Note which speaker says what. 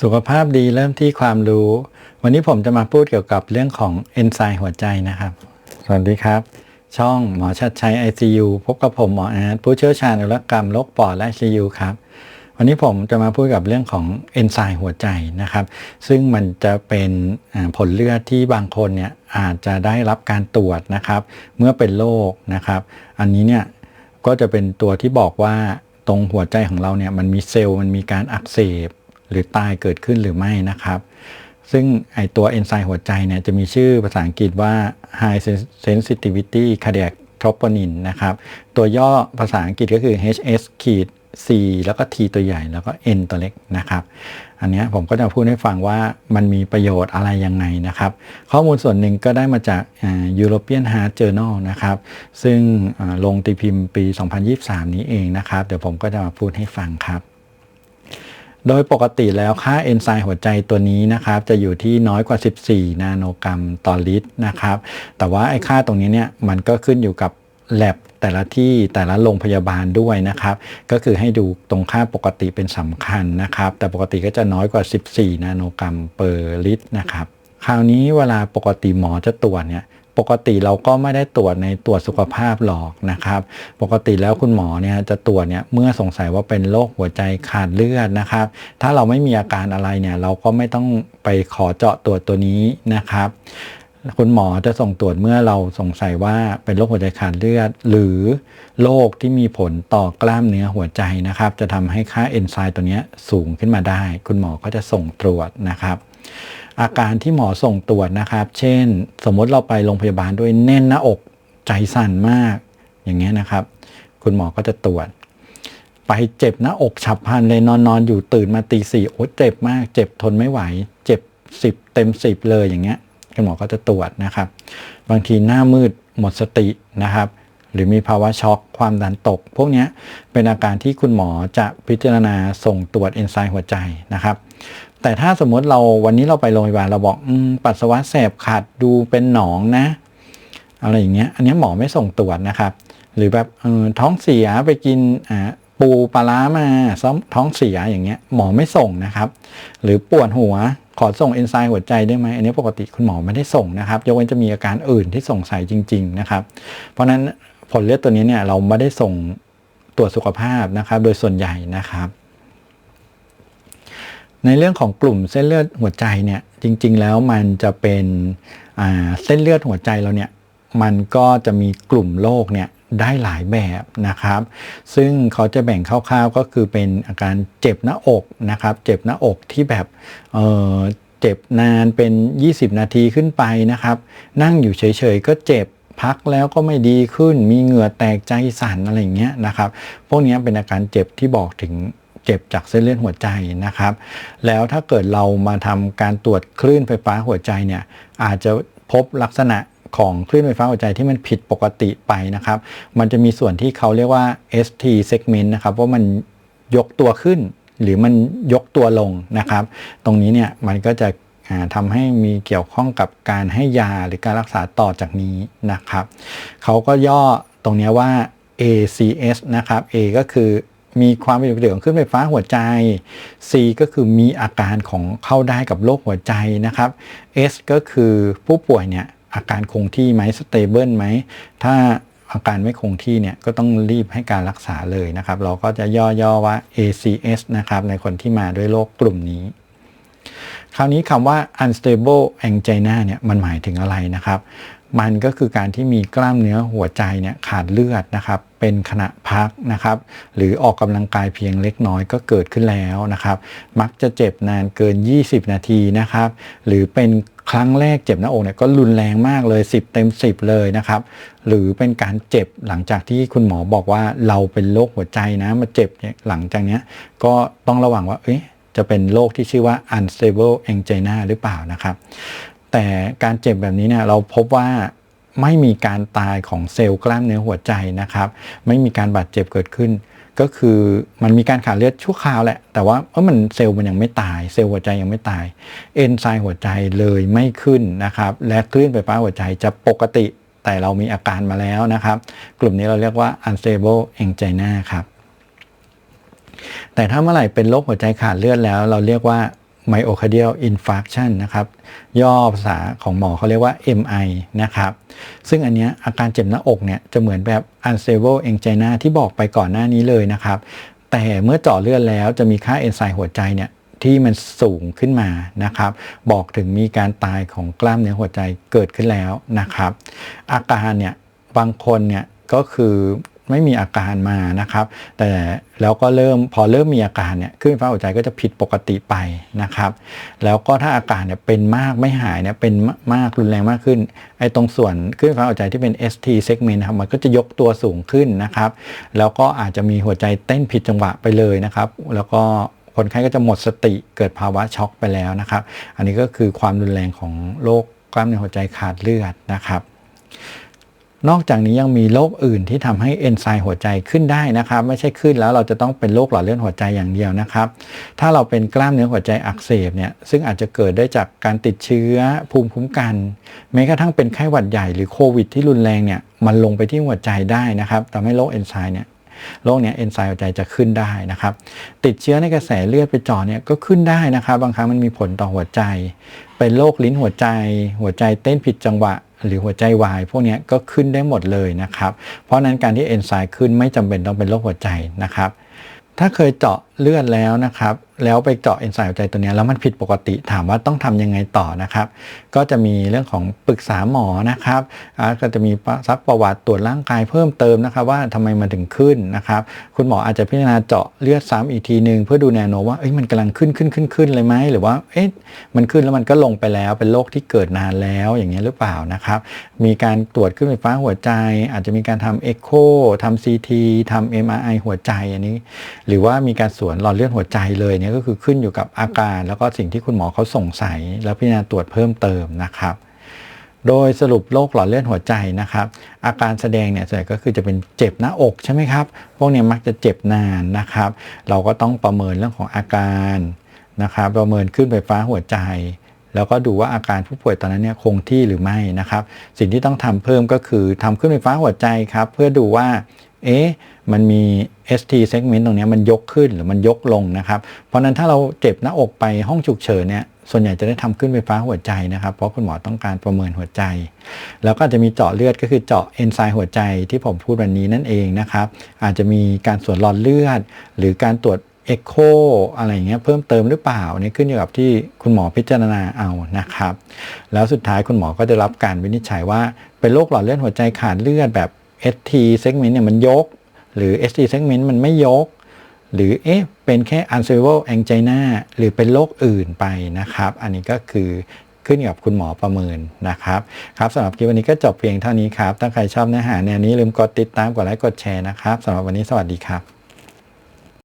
Speaker 1: สุขภาพดีเริ่มที่ความรู้ วันนี้ผมจะมาพูดเกี่ยวกับเรื่องของเอนไซม์หัวใจนะครับ สวัสดีครับ ช่องหมอชัดชัย ICU พบกับผมหมออาร์ตผู้เชี่ยวชาญอุลกรรมโรคปอดและ ICU ครับ วันนี้ผมจะมาพูดกับเรื่องของเอนไซม์หัวใจนะครับ ซึ่งมันจะเป็นผลเลือดที่บางคนเนี่ยอาจจะได้รับการตรวจนะครับ เมื่อเป็นโรคนะครับ อันนี้เนี่ยก็จะเป็นตัวที่บอกว่าตรงหัวใจของเราเนี่ยมันมีเซลล์มันมีการอักเสบ หรือตายเกิดขึ้นหรือไม่นะครับ ซึ่งไอตัวเอนไซม์หัวใจเนี่ยจะมีชื่อภาษาอังกฤษว่า High Sensitivity Cardiac Troponin นะครับ ตัวย่อภาษาอังกฤษก็คือ HS ขีด C แล้วก็ T ตัวใหญ่แล้วก็ N ตัวเล็กนะครับ อันนี้ผมก็จะพูดให้ฟังว่ามันมีประโยชน์อะไรยังไงนะครับ ข้อมูลส่วนหนึ่งก็ได้มาจาก European Heart Journal นะครับ ซึ่งลงตีพิมพ์ปี 2023 นี้เองนะครับ เดี๋ยวผมก็จะมาพูดให้ฟังครับ โดยปกติแล้วค่าเอนไซม์หัวใจตัวนี้นะครับจะอยู่ที่น้อยกว่า 14 นาโนกรัมต่อลิตรนะครับ แต่ว่าไอ้ค่าตรงนี้เนี่ยมันก็ขึ้นอยู่กับแลบแต่ละที่แต่ละโรงพยาบาลด้วยนะครับ ก็คือให้ดูตรงค่าปกติเป็นสำคัญนะครับ แต่ปกติก็จะน้อยกว่า 14 นาโนกรัมเปอร์ลิตรนะครับ คราวนี้เวลาปกติหมอจะตรวจเนี่ยปกติเราก็ไม่ได้ตรวจในตรวจสุขภาพหรอกนะครับ ปกติแล้วคุณหมอเนี่ยจะตรวจเนี่ยเมื่อสงสัยว่าเป็นโรคหัวใจขาดเลือดนะครับ ถ้าเราไม่มีอาการอะไรเนี่ยเราก็ไม่ต้องไปขอเจาะตรวจตัวนี้นะครับ คุณหมอจะส่งตรวจเมื่อเราสงสัยว่าเป็นโรคหัวใจขาดเลือด หรือโรคที่มีผลต่อกล้ามเนื้อหัวใจนะครับ จะทำให้ค่าเอนไซม์ตัวนี้สูงขึ้นมาได้ คุณหมอก็จะส่งตรวจนะครับ อาการที่หมอส่งตรวจนะครับ เช่น สมมติเราไปโรงพยาบาลด้วยแน่นหน้าอกใจสั่นมาก อย่างเงี้ยนะครับ คุณหมอก็จะตรวจ ไปเจ็บหน้าอกฉับพลันเลยนอนนอนอยู่ตื่นมาตีสี่โอ้เจ็บมาก เจ็บทนไม่ไหว เจ็บสิบเต็มสิบเลยอย่างเงี้ยคุณหมอก็จะตรวจนะครับ บางทีหน้ามืดหมดสตินะครับ หรือมีภาวะช็อกความดันตก พวกนี้เป็นอาการที่คุณหมอจะพิจารณาส่งตรวจเอนไซม์หัวใจนะครับ แต่ถ้าสมมติเราวันนี้เราไปโรงพยาบาลเราบอกอปัสสาวะแสบขาดดูเป็นหนองนะ อะไรอย่างเงี้ย อันนี้หมอไม่ส่งตรวจนะครับ หรือแบบท้องเสียไปกินปูปลามาซ้อมท้องเสียอย่างเงี้ยหมอไม่ส่งนะครับ หรือปวดหัวขอส่งเอนไซม์หัวใจได้ไหมอันนี้ปกติคุณหมอไม่ได้ส่งนะครับยกเว้นจะมีอาการอื่นที่สงสัยจริง ๆนะครับ เพราะนั้นผลเลือดตัวนี้เนี่ยเราไม่ได้ส่งตรวจสุขภาพนะครับ โดยส่วนใหญ่นะครับ ในเรื่องของกลุ่มเส้นเลือดหัวใจเนี่ยจริง ๆ แล้วมันจะเป็นเส้นเลือดหัวใจเราเนี่ยมันก็จะมีกลุ่มโรคเนี่ยได้หลายแบบนะครับ ซึ่งเขาจะแบ่งคร่าวๆก็คือเป็นอาการเจ็บหน้าอกนะครับ เจ็บหน้าอกที่แบบเเจ็บนานเป็น 20 นาทีขึ้นไปนะครับ นั่งอยู่เฉยๆก็เจ็บพักแล้วก็ไม่ดีขึ้น มีเหงื่อแตกใจสั่นอะไรอย่างเงี้ยนะครับ พวกนี้เป็นอาการเจ็บที่บอกถึง เจ็บจากเส้นเลือดหัวใจนะครับ แล้วถ้าเกิดเรามาทำการตรวจคลื่นไฟฟ้าหัวใจเนี่ยอาจจะพบลักษณะของคลื่นไฟฟ้าหัวใจที่มันผิดปกติไปนะครับ มันจะมีส่วนที่เขาเรียกว่า ST segment นะครับว่ามันยกตัวขึ้น หรือมันยกตัวลงนะครับ ตรงนี้เนี่ยมันก็จะทำให้มีเกี่ยวข้องกับการให้ยาหรือการรักษาต่อจากนี้นะครับ เขาก็ย่อตรงนี้ว่า ACS นะครับ A ก็คือ มีความเป็นเหลืองขึ้นไฟฟ้าหัวใจ C ก็คือมีอาการของเข้าได้กับโรคหัวใจนะครับ S ก็คือผู้ป่วยเนี่ยอาการคงที่ไหมสเตเบิลไหมถ้าอาการไม่คงที่เนี่ยก็ต้องรีบให้การรักษาเลยนะครับ เราก็จะย่อๆว่า ACS นะครับในคนที่มาด้วยโรคกลุ่มนี้ คราวนี้คำว่า unstable angina เนี่ยมันหมายถึงอะไรนะครับ มันก็คือการที่มีกล้ามเนื้อหัวใจเนี่ยขาดเลือดนะครับ เป็นขณะพักนะครับ หรือออกกำลังกายเพียงเล็กน้อยก็เกิดขึ้นแล้วนะครับ มักจะเจ็บนานเกิน 20 นาทีนะครับ หรือเป็นครั้งแรกเจ็บหน้าอกเนี่ยก็รุนแรงมากเลย 10 เต็ม 10 เลยนะครับ หรือเป็นการเจ็บหลังจากที่คุณหมอบอกว่าเราเป็นโรคหัวใจนะมาเจ็บหลังจากนี้ก็ต้องระวังว่าเอ๊ะจะเป็นโรคที่ชื่อว่า unstable angina หรือเปล่านะครับ แต่การเจ็บแบบนี้เนี่ยเราพบว่าไม่มีการตายของเซลล์กล้ามเนื้อหัวใจนะครับ ไม่มีการบาดเจ็บเกิดขึ้น ก็คือมันมีการขาดเลือดชั่วคราวแหละ แต่ว่าเออมันเซลล์มันยังไม่ตาย เซลล์หัวใจยังไม่ตาย เอนไซม์หัวใจเลยไม่ขึ้นนะครับ และคลื่นไฟฟ้าหัวใจจะปกติ แต่เรามีอาการมาแล้วนะครับ กลุ่มนี้เราเรียกว่า unstable angina ครับ แต่ถ้าเมื่อไหร่เป็นโรคหัวใจขาดเลือดแล้ว เราเรียกว่า myocardial infarction นะครับย่อภาษาของหมอเขาเรียกว่า MI นะครับซึ่งอันเนี้ยอาการเจ็บหน้าอกเนี่ยจะเหมือนแบบ unstable angina ที่บอกไปก่อนหน้านี้เลยนะครับ แต่เมื่อเจาะเลือดแล้วจะมีค่าเอนไซม์หัวใจเนี่ยที่มันสูงขึ้นมานะครับ บอกถึงมีการตายของกล้ามเนื้อหัวใจเกิดขึ้นแล้วนะครับ อาการเนี่ยบางคนเนี่ยก็คือ ไม่มีอาการมานะครับ แต่แล้วก็เริ่มพอเริ่มมีอาการเนี่ยขึ้นฟ้าหัวใจก็จะผิดปกติไปนะครับ แล้วก็ถ้าอาการเนี่ยเป็นมากไม่หายเนี่ยเป็นมากรุนแรงมากขึ้นไอ้ตรงส่วนขึ้นฟฟ้าหัวใจที่เป็น ST segment นะครับมันก็จะยกตัวสูงขึ้นนะครับ แล้วก็อาจจะมีหัวใจเต้นผิดจังหวะไปเลยนะครับ แล้วก็คนไข้ก็จะหมดสติเกิดภาวะช็อกไปแล้วนะครับ อันนี้ก็คือความรุนแรงของโรคกล้ามเนื้อหัวใจขาดเลือดนะครับ นอกจากนี้ยังมีโรคอื่นที่ทำให้เอนไซม์หัวใจขึ้นได้นะครับ ไม่ใช่ขึ้นแล้วเราจะต้องเป็นโรคหลอดเลือดหัวใจอย่างเดียวนะครับ ถ้าเราเป็นกล้ามเนื้อหัวใจอักเสบเนี่ยซึ่งอาจจะเกิดได้จากการติดเชื้อภูมิคุ้มกันแม้กระทั่งเป็นไข้หวัดใหญ่หรือโควิดที่รุนแรงเนี่ยมันลงไปที่หัวใจได้นะครับทำให้โรคเอนไซม์เนี่ยโรคเนี้ยเอนไซม์หัวใจจะขึ้นได้นะครับ ติดเชื้อในกระแสเลือดไปจาะเนี่ยก็ขึ้นได้นะครับ บางครั้งมันมีผลต่อหัวใจ เป็นโรคลิ้นหัวใจ หัวใจเต้นผิดจังหวะ หรือหัวใจวายพวกนี้ก็ขึ้นได้หมดเลยนะครับ เพราะนั้นการที่เอนไซม์ขึ้นไม่จำเป็นต้องเป็นโรคหัวใจนะครับ ถ้าเคยเจาะ เลือดแล้วนะครับ แล้วไปเจาะเอนไซม์หัวใจตัวนี้แล้วมันผิดปกติถามว่าต้องทำยังไงต่อนะครับ ก็จะมีเรื่องของปรึกษาหมอนะครับก็จะมีซักประวัติตรวจร่างกายเพิ่มเติมนะครับ ว่าทำไมมันถึงขึ้นนะครับ คุณหมออาจจะพิจารณาเจาะเลือดซ้ำอีกทีหนึ่งเพื่อดูแนวโน้มว่าเอ้ยมันกำลังขึ้นขึ้นขึ้นขึ้นเลยไหมหรือว่าเอ๊ะมันขึ้นแล้วมันก็ลงไปแล้วเป็นโรคที่เกิดนานแล้วอย่างเงี้ยหรือเปล่านะครับ มีการตรวจขึ้นไฟฟ้าหัวใจ อาจจะมีการทำเอ็กโคทำซีทีทำเอ็มไอหัวใจอันนี้ หรือว่ามีการสวนหลอดเลือดหัวใจเลยเนี่ยก็คือขึ้นอยู่กับอาการ แล้วก็สิ่งที่คุณหมอเขาสงสัย แล้วพิจารณาตรวจเพิ่มเติมนะครับ โดยสรุปโรคหลอดเลือดหัวใจนะครับ อาการแสดงเนี่ยส่วนใหญ่ก็คือจะเป็นเจ็บหน้าอกใช่ไหมครับพวกเนี้มักจะเจ็บนานนะครับ เราก็ต้องประเมินเรื่องของอาการนะครับ ประเมินขึ้นไฟฟ้าหัวใจแล้วก็ดูว่าอาการผู้ป่วยตอนนั้นเนี่ยคงที่หรือไม่นะครับ สิ่งที่ต้องทำเพิ่มก็คือทำขึ้นไฟฟ้าหัวใจครับ เพื่อดูว่า เอ๊ะมันมี ST segment ตรงนี้มันยกขึ้นหรือมันยกลงนะครับ เพราะนั้นถ้าเราเจ็บหน้าอกไปห้องฉุกเฉินเนี่ยส่วนใหญ่จะได้ทำขึ้นไฟฟ้าหัวใจนะครับ เพราะคุณหมอต้องการประเมินหัวใจ แล้วก็จะมีเจาะเลือดก็คือเจาะเอนไซม์หัวใจที่ผมพูดวันนี้นั่นเองนะครับ อาจจะมีการสวนหลอดเลือด หรือการตรวจเอ็กโคอะไรเงี้ยเพิ่มเติมหรือเปล่านี่ขึ้นอยู่กับที่คุณหมอพิจารณาเอานะครับ แล้วสุดท้ายคุณหมอก็จะรับการวินิจฉัยว่าเป็นโรคหลอดเลือดหัวใจขาดเลือดแบบ ST segment เนี่ยมันยก หรือ ST segment มันไม่ยก หรือเอ๊ะเป็นแค่ unstable angina หรือเป็นโรคอื่นไปนะครับ อันนี้ก็คือขึ้นกับคุณหมอประเมินนะครับ ครับสำหรับคลิปวันนี้ก็จบเพียงเท่านี้ครับ ถ้าใครชอบเนื้อหาแนวนี้ลืมกดติดตามกดไลค์กดแชร์นะครับสำหรับวันนี้สวัสดีครับ